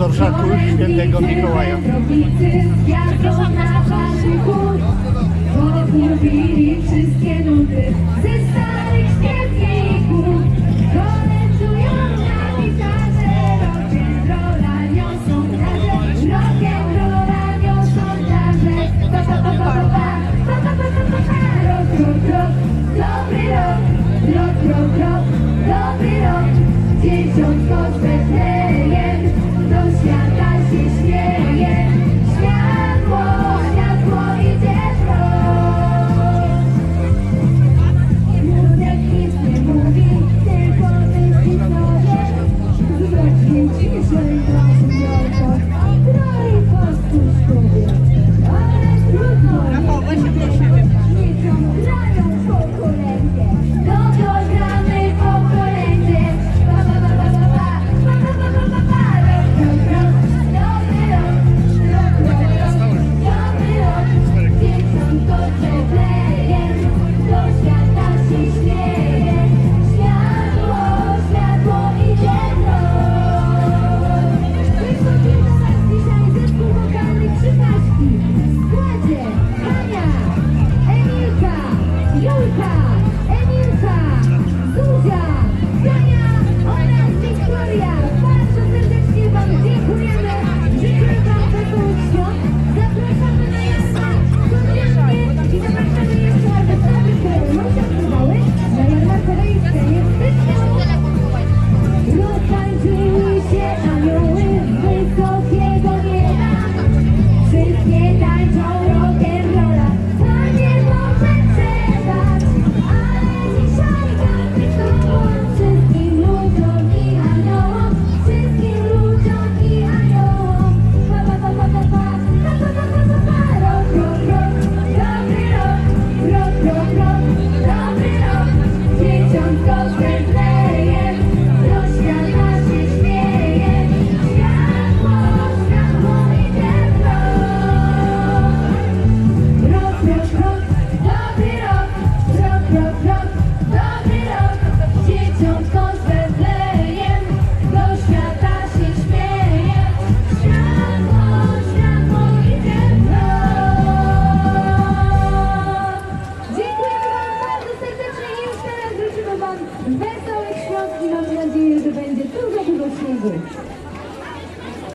z orszaku świętego Mikołaja. Odnowili Dobry Dobry Dzieciątko ciszej, ciszej, bracie Janko, graj pastuszkowie. Então, o é que vocês